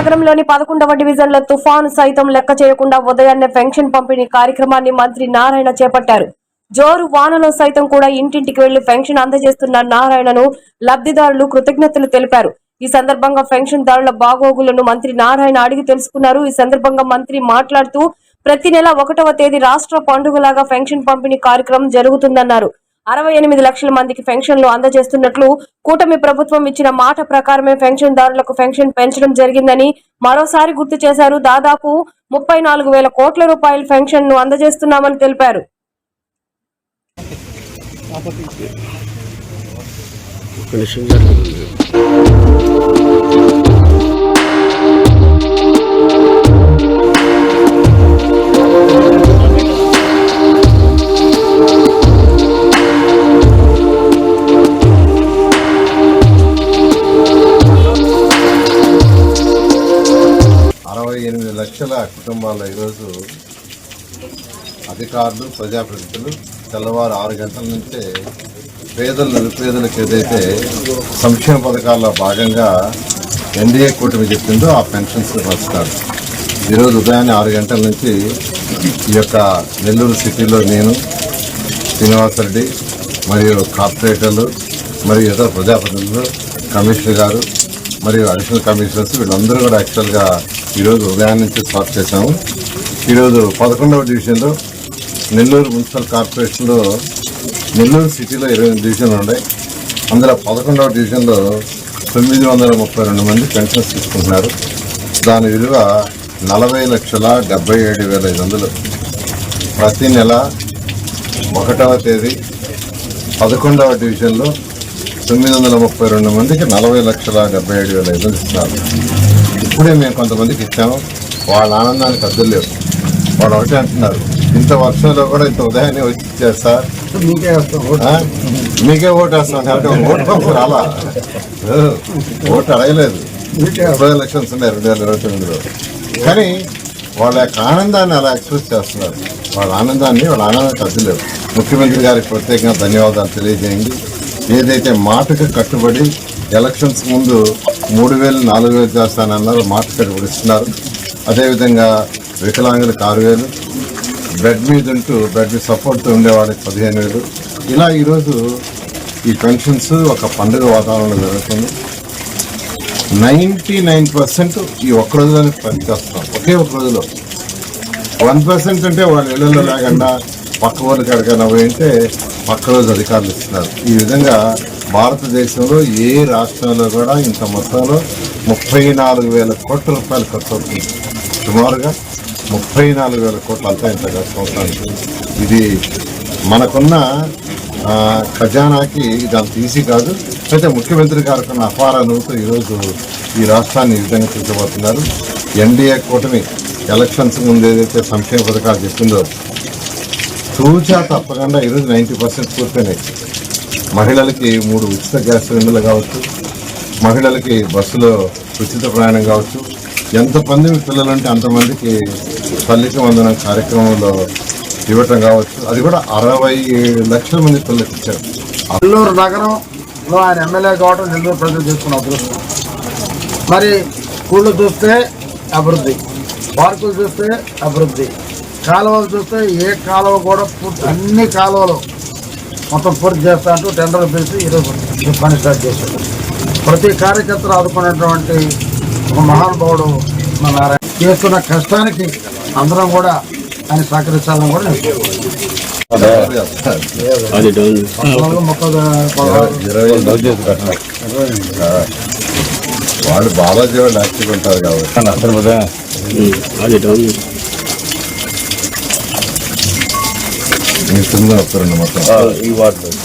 నగరంలోని పదకొండవ డివిజన్ల తుఫాను సైతం లెక్క చేయకుండా ఉదయాన్నే పెన్షన్ పంపిణీ కార్యక్రమాన్ని మంత్రి నారాయణ చేపట్టారు. జోరు వానలో సైతం కూడా ఇంటింటికి వెళ్ళి పెన్షన్ అందజేస్తున్న నారాయణను లబ్ధిదారులు కృతజ్ఞతలు తెలిపారు. ఈ సందర్భంగా పెన్షన్ దారుల బాగోగులను మంత్రి నారాయణ అడిగి తెలుసుకున్నారు. ఈ సందర్భంగా మంత్రి మాట్లాడుతూ ప్రతి నెల ఒకటవ తేదీ రాష్ట్ర పండుగలాగా పెన్షన్ పంపిణీ కార్యక్రమం జరుగుతుందన్నారు. అరవై ఎనిమిది లక్షల మందికి పెన్షన్లు అందజేస్తున్నట్లు కూటమి ప్రభుత్వం ఇచ్చిన మాట ప్రకారమే పెన్షన్దారులకు పెన్షన్ పెంచడం జరిగిందని మరోసారి గుర్తు చేశారు. దాదాపు ముప్పై నాలుగు వేల కోట్ల రూపాయల పెన్షన్ను అందజేస్తున్నామని తెలిపారు. లక్షల కుటుంబాల్లో ఈరోజు అధికారులు ప్రజాప్రతినిధులు తెల్లవారు ఆరు గంటల నుంచే పేదలు నిరుపేదలకు ఏదైతే సంక్షేమ పథకాల్లో భాగంగా ఎన్డీఏ కూటమి చెప్పిందో ఆ పెన్షన్స్ వస్తారు ఈరోజు ఉదయాన్నే ఆరు గంటల నుంచి ఈ యొక్క నెల్లూరు సిటీలో నేను శ్రీనివాసరెడ్డి మరియు కార్పొరేటర్లు మరియు ఇతర ప్రజాప్రతినిధులు కమిషనర్ గారు మరియు అడిషనల్ కమిషనర్స్ వీళ్ళందరూ కూడా యాక్చువల్గా ఈరోజు ఉదయం నుంచి స్టార్ట్ చేశాము. ఈరోజు పదకొండవ డివిజన్లో నెల్లూరు మున్సిపల్ కార్పొరేషన్లో నెల్లూరు సిటీలో ఇరవై డివిజన్లు ఉన్నాయి. అందులో పదకొండవ డివిజన్లో తొమ్మిది వందల ముప్పై రెండు మంది పెన్షన్స్ తీసుకుంటున్నారు. దాని విలువ నలభై లక్షల డెబ్బై ఏడు వేల ఐదు వందలు. ప్రతి నెల ఒకటవ తేదీ పదకొండవ డివిజన్లో తొమ్మిది వందల ముప్పై రెండు మందికి నలభై లక్షల డెబ్బై ఏడు వేల ఐదు వందలు ఇస్తున్నారు. ఇప్పుడే మేము కొంతమందికి ఇచ్చాము. వాళ్ళ ఆనందానికి అద్దరు లేవు. వాళ్ళు ఒకటే అంటున్నారు. ఇంత వర్షంలో కూడా ఇంత ఉదయాన్నే వచ్చి సార్ మీకే? మీకే ఓటు వేస్తాం కాబట్టి ఓటు పంపు రాలా? ఓటు అడగలేదు. ఇరవై ఎలక్షన్స్ ఉన్నాయి రెండు వేల ఇరవై తొమ్మిదిలో. కానీ వాళ్ళ యొక్క ఆనందాన్ని అలా ఎక్స్ప్రెస్ చేస్తున్నారు. వాళ్ళ ఆనందాన్ని వాళ్ళ ఆనందానికి అద్దలేదు ముఖ్యమంత్రి గారికి ప్రత్యేకంగా ధన్యవాదాలు తెలియజేయండి. ఏదైతే మాటకు కట్టుబడి ఎలక్షన్స్ ముందు మూడు వేలు నాలుగు వేలు చేస్తానన్నారు మాట కట్టుబడి ఇస్తున్నారు. అదేవిధంగా వికలాంగులకు ఆరు వేలు బెడ్ మీద ఉంటూ బెడ్ మీద సపోర్ట్తో ఉండేవాడికి పదిహేను వేలు. ఇలా ఈరోజు ఈ పెన్షన్స్ ఒక పండుగ వాతావరణంలో జరుగుతుంది. నైంటీ నైన్ పర్సెంట్ ఈ ఒక్క రోజులోనే పనిచేస్తాం ఒకే ఒక రోజులో. వన్ పర్సెంట్ అంటే వాళ్ళ ఇళ్ళలో లేకుండా పక్క ఊరికి ఎక్కడికైనా పోయింటే రోజు అధికారులు ఇస్తున్నారు. ఈ విధంగా భారతదేశంలో ఏ రాష్ట్రంలో కూడా ఇంత మొత్తంలో ముప్పై నాలుగు వేల కోట్ల రూపాయలు ఖర్చు అవుతుంది. సుమారుగా ముప్పై నాలుగు వేల కోట్ల అంతా ఇంత ఖర్చు అవుతుంది. ఇది మనకున్న ఖజానాకి దాని తీసి కాదు. అయితే ముఖ్యమంత్రి గారికి ఉన్న అపార ఈరోజు ఈ రాష్ట్రాన్ని ఈ విధంగా తీసుకుపోతున్నారు ఎన్డీఏ కూటమి ఎలక్షన్స్ ముందు ఏదైతే సంక్షేమ పథకాలు చెప్పిందో తూచా తప్పకుండా ఈరోజు నైంటీ పర్సెంట్ పూర్తయినాయి. మహిళలకి మూడు ఉచిత గ్యాస్ సిలిండర్లు కావచ్చు మహిళలకి బస్సులో ఉచిత ప్రయాణం కావచ్చు. ఎంతమంది పిల్లలు అంటే అంతమందికి తల్లికి వందన కార్యక్రమంలో ఇవ్వటం కావచ్చు. అది కూడా అరవై లక్షల మంది పిల్లలకి ఇచ్చారు. నెల్లూరు నగరంలో ఆయన ఎమ్మెల్యే కావడం నెల్లూరు ప్రజలు చేసుకున్న అదృష్టం. మరి స్కూళ్ళు చూస్తే అభివృద్ధి పార్కులు చూస్తే అభివృద్ధి కాలువలు చూస్తే ఏ కాలువ కూడా పూర్తి అన్ని కాలువలు మొత్తం పూర్తి చేస్తా అంటూ టెండర్లు పిలిచి ఈరోజు పని స్టార్ట్ చేశారు. ప్రతి కార్యకర్తలు ఆదుకున్నటువంటి ఒక మహానుభావుడు మన నారాయణ. చేస్తున్న కష్టానికి అందరం కూడా ఆయన సహకరించాలని కూడా వాళ్ళు బాలాజీ వాళ్ళు యాక్టివ్ ఉంటారు కాబట్టి. ఈ కింద వస్తారండి ఈ వాటర్